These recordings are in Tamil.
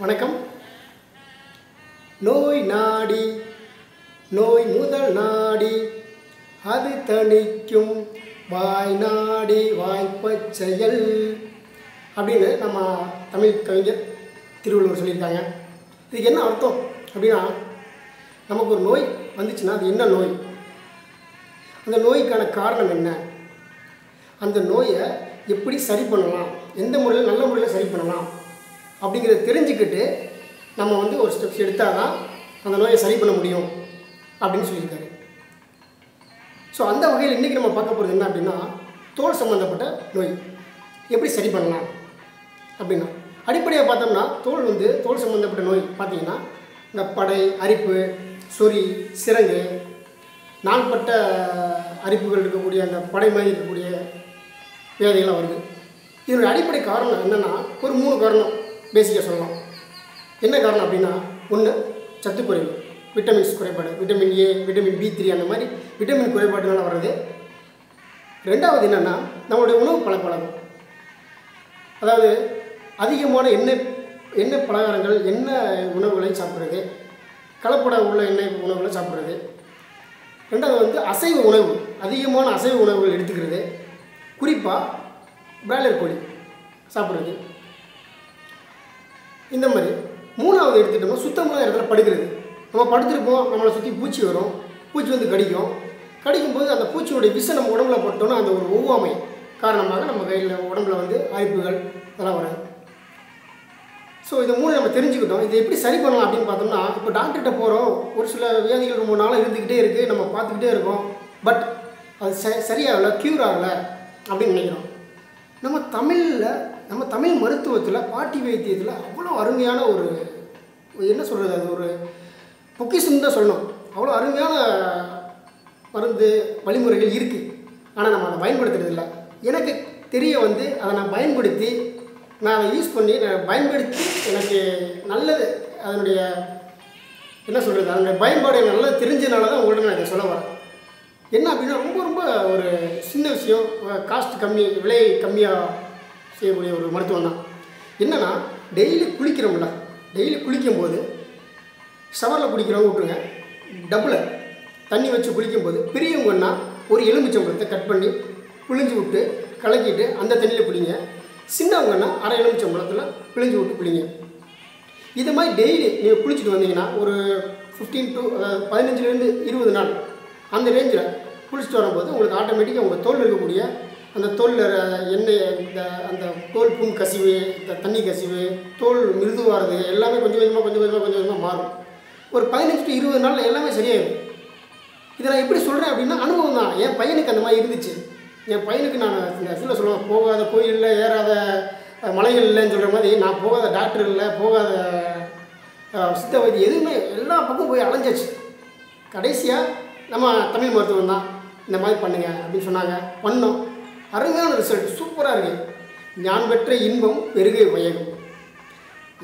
வணக்கம். நோய் நாடி நோய் முதல் நாடி அது தணிக்கும் வாய் நாடி வாய்ப்பச் செயல் அப்படின்னு நம்ம தமிழ் கவிஞர் திருவள்ளுவர் சொல்லியிருக்காங்க. இதுக்கு என்ன அர்த்தம் அப்படின்னா நமக்கு ஒரு நோய் வந்துச்சுன்னா அது என்ன நோய்? அந்த நோய்க்கான காரணம் என்ன? அந்த நோயை எப்படி சரி பண்ணலாம்? எந்த முறையில் நல்ல முறையில் சரி பண்ணலாம்? அப்படிங்கிறத தெரிஞ்சுக்கிட்டு நம்ம வந்து ஒரு ஸ்டெப்ஸ் எடுத்தால் தான் அந்த நோயை சரி பண்ண முடியும் அப்படின்னு சொல்லியிருக்காரு. ஸோ அந்த வகையில் இன்றைக்கி நம்ம பார்க்க போகிறது என்ன அப்படின்னா தோல் சம்மந்தப்பட்ட நோய். எப்படி சரி பண்ணலாம்? அப்படின்னா அடிப்படையாக பார்த்தோம்னா தோல் வந்து தோல் சம்மந்தப்பட்ட நோய் பார்த்திங்கன்னா இந்த படை அரிப்பு சொறி சிறங்கு நாள்பட்ட அரிப்புகள் இருக்கக்கூடிய அந்த படை மாதிரி இருக்கக்கூடிய வேதைகள்லாம் வருது. இதனுடைய அடிப்படை காரணம் என்னென்னா ஒரு மூணு காரணம். பேசிக்காக சொல்லலாம். என்ன காரணம் அப்படின்னா ஒன்று சத்து குறைவு விட்டமின்ஸ் குறைபாடு vitamin A vitamin B three அந்த மாதிரி விட்டமின் குறைபாடுனால வர்றது. ரெண்டாவது என்னென்னா நம்மளுடைய உணவு பழக்கவழக்கம். அதாவது அதிகமான எண்ணெய் எண்ணெய் பலகாரங்கள் எண்ணெய் உணவுகளை சாப்பிட்றது கலப்பட உள்ள எண்ணெய் உணவுகளை சாப்பிட்றது. ரெண்டாவது வந்து அசைவ உணவு அதிகமான அசைவ உணவுகள் எடுத்துக்கிறது. குறிப்பாக பிராய்லர் கோழி சாப்பிட்றது. இந்த மாதிரி மூணாவது எடுத்துட்டோம்னா சுத்தமான இடத்துல படுக்கிறது. நம்ம படுத்திருப்போம் நம்மளை சுற்றி பூச்சி வரும். பூச்சி வந்து கடிக்கும். கடிக்கும்போது அந்த பூச்சியோடைய விஷம் நம்ம உடம்புல போட்டோன்னா அந்த ஒரு ஒவ்வாமை காரணமாக நம்ம கையில் உடம்புல வந்து அரிப்புகள் இதெல்லாம் வராது. ஸோ இதை மூணு நம்ம தெரிஞ்சுக்கிட்டோம். இதை எப்படி சரி பண்ணலாம் அப்படின்னு பார்த்தோம்னா இப்போ டாக்டர்கிட்ட போகிறோம் ஒரு சில வியாதிகள் ரொம்ப நாளாக இருந்துக்கிட்டே இருக்குது நம்ம பார்த்துக்கிட்டே இருக்கோம். பட் அது ச சரியாகலை க்யூர் ஆகலை அப்படின்னு நினைக்கிறோம். நம்ம தமிழில் நம்ம தமிழ் மருத்துவத்தில் பாட்டி வைத்தியத்தில் அவ்வளோ அருமையான ஒரு என்ன சொல்கிறது அது ஒரு பொக்கிஷம் தான் சொல்லணும். அவ்வளோ அருமையான மருந்து வழிமுறைகள் இருக்குது ஆனால் நம்ம அதை பயன்படுத்துறது இல்லை. எனக்கு தெரிய வந்து அதை நான் பயன்படுத்தி நான் அதை யூஸ் பண்ணி நான் பயன்படுத்தி எனக்கு நல்லது அதனுடைய என்ன சொல்கிறது அதனுடைய பயன்பாடு எனக்கு நல்லா தெரிஞ்சதுனால தான் உங்கள்கிட்ட நான் இதை சொல்ல வரேன். என்ன அப்படின்னா ரொம்ப ரொம்ப ஒரு சின்ன விஷயம். காஸ்ட் கம்மி விலை கம்மியாக செய்யக்கூடிய ஒரு மருத்துவம் தான். என்னென்னா டெய்லி குளிக்கிறோம்ல டெய்லி குளிக்கும்போது ஷவரில் குளிக்கிறவங்க விட்ருங்க டப்பில் தண்ணி வச்சு குளிக்கும்போது பெரியவங்கன்னா ஒரு எலுமிச்சம்பழத்தை கட் பண்ணி பிழிஞ்சு விட்டு கலக்கிட்டு அந்த தண்ணியில் குளிங்க சின்னவங்கன்னா அரை எலுமிச்சம்பழத்தில் பிழிஞ்சு விட்டு குளிங்க. இது மாதிரி டெய்லி நீங்கள் குளிச்சுட்டு வந்தீங்கன்னா ஒரு ஃபிஃப்டீன் டு பதினஞ்சுலேருந்து இருபது நாள் அந்த ரேஞ்சில் குளிச்சுட்டு வரும்போது உங்களுக்கு ஆட்டோமேட்டிக்காக உங்கள் தோல் இருக்கக்கூடிய அந்த தோலில் எண்ணெய் இந்த அந்த தோல் புண் கசிவு இந்த தண்ணி கசிவு தோல் மிருதுவாகிறது எல்லாமே கொஞ்சம் கொஞ்சமாக கொஞ்சம் கொஞ்சமாக கொஞ்சம் கொஞ்சமாக மாறும். ஒரு பதினஞ்சு டு இருபது நாளில் எல்லாமே சரியாயிடும் இதை நான் எப்படி சொல்கிறேன் அப்படின்னா அனுபவம் தான். என் பையனுக்கு அந்த மாதிரி இருந்துச்சு. என் பையனுக்கு நான் இந்த இதில் சொல்லுவேன் போகாத கோயிலில் ஏறாத மலைகள் இல்லைன்னு சொல்கிற மாதிரி நான் போகாத டாக்டர் இல்லை போகாத சித்த வைத்தியம் எதுவுமே எல்லா பக்கம் போய் அலைஞ்சாச்சு. கடைசியாக நம்ம தமிழ் மருத்துவம் தான். இந்த மாதிரி பண்ணுங்க அப்படின்னு சொன்னாங்க. பண்ணோம். அருமையான ரிசல்ட் சூப்பராக இருக்குது ஞான் பெற்ற இன்பம் பெருகை வயகம்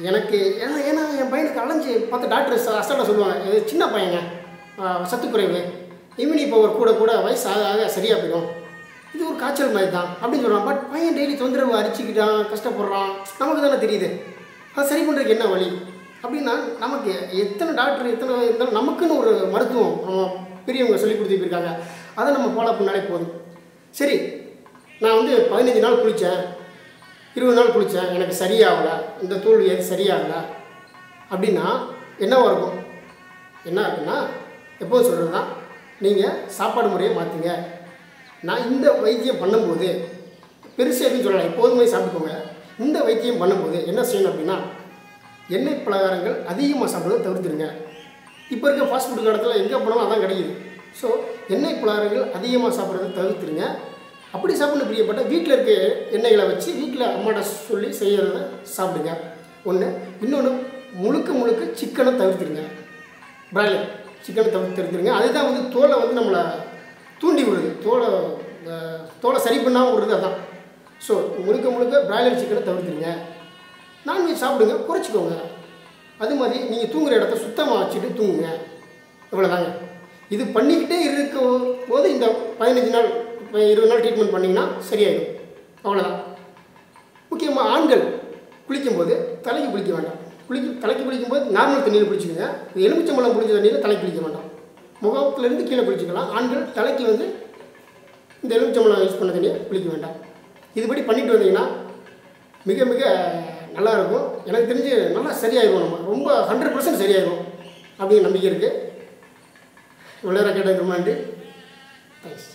எனக்கு ஏன்னா ஏன்னா என் பையனுக்கு அலைஞ்சு பார்த்து டாக்டர் அசால்ட்டாக சொல்லுவாங்க இது சின்ன பையங்க. சத்துக்குறைவு. இம்யூனி பவர் கூட கூட வயசு ஆக ஆக சரியாக போயிடும். இது ஒரு காய்ச்சல் மாதிரி தான் அப்படின்னு சொல்கிறான் பட் பையன் டெய்லி தொந்தரவு அரிச்சிக்கிட்டான் கஷ்டப்படுறான். நமக்கு தானே தெரியுது. அது சரி பண்ணுறதுக்கு என்ன வழி? அப்படின்னா நமக்கு எத்தனை டாக்டர் எத்தனை இருந்தாலும் நமக்குன்னு ஒரு மருத்துவம் நம்ம பெரியவங்க சொல்லி கொடுத்து போயிருக்காங்க. அதை நம்ம ஃபாலோ பண்ணாலே போதும். சரி நான் வந்து பதினஞ்சு நாள் குளித்தேன் இருபது நாள் குளித்தேன் எனக்கு சரியாகலை இந்த தூள் எது சரியாகலை அப்படின்னா என்னவாக இருக்கும்? என்ன இருக்குன்னா எப்போது சொல்கிறது தான் நீங்கள் சாப்பாடு முறையை மாற்றுங்க நான் இந்த வைத்தியம் பண்ணும்போது பெருசு எதுவும் சொல்லலாம் எப்போதுமே சாப்பிட்டுக்கோங்க. இந்த வைத்தியம் பண்ணும்போது என்ன செய்யணும் அப்படின்னா எண்ணெய் பலகாரங்கள் அதிகமாக சாப்பிட்றத தவிர்த்துருங்க இப்போ இருக்க ஃபாஸ்ட் ஃபுட் காலத்தில் எங்கே போனாலும் அதான் கிடைக்குது. ஸோ எண்ணெய் பலகாரங்கள் அதிகமாக சாப்பிட்றத தவிர்த்துருங்க அப்படி சாப்பிட பிரியப்பட்ட வீட்டில் இருக்க எண்ணெய்களை வச்சு வீட்டில் அம்மாட்ட சொல்லி செய்கிறத சாப்பிடுங்க. ஒன்று இன்னொன்று முழுக்க முழுக்க சிக்கனை தவிர்த்துருங்க பிராய்லர் சிக்கனை தவிர்த்து தவிர்த்துருங்க அதுதான் வந்து தோலை வந்து நம்மளை தூண்டி விடுது. தோலை தோலை சரி பண்ணாமல் விடுறது அதான். ஸோ முழுக்க முழுக்க பிராய்லர் சிக்கனை தவிர்த்துருங்க நான்வெஜ் சாப்பிடுங்க குறைச்சிக்கோங்க. அது மாதிரி நீங்கள் தூங்குகிற இடத்த சுத்தமாக வச்சுட்டு தூங்குங்க. இவ்வளோதாங்க இது பண்ணிக்கிட்டே இருக்க போது இந்த பதினஞ்சு நாள் இருபது நாள் ட்ரீட்மெண்ட் பண்ணிங்கன்னா சரியாயிடும். அவ்வளோதான் முக்கியமாக ஆண்கள் குளிக்கும்போது தலைக்கு குளிக்க வேண்டாம். குளிக்க தலைக்கு குளிக்கும்போது நார்மல் தண்ணியில் குளிச்சுக்கோங்க. எலுமிச்சம்பழம் குளிச்ச தண்ணியில் தலைக்கு குளிக்க வேண்டாம். முகத்துலேருந்து கீழே குளிச்சுக்கலாம். ஆண்கள் தலைக்கு வந்து இந்த எலுமிச்சம்பழம் யூஸ் பண்ண தண்ணியை குளிக்க வேண்டாம். இதுபடி பண்ணிட்டு வந்தீங்கன்னா மிக மிக நல்லா இருக்கும். எனக்கு தெரிஞ்சு நல்லா சரியாயிடும் நம்ம. ரொம்ப ஹண்ட்ரட் பர்சன்ட் சரியாயிடும் அப்படின்னு நம்பிக்கை இருக்குது இவ்வளோ நேரம் கேட்டதுக்கு ரொம்ப நன்றி. தேங்க்ஸ்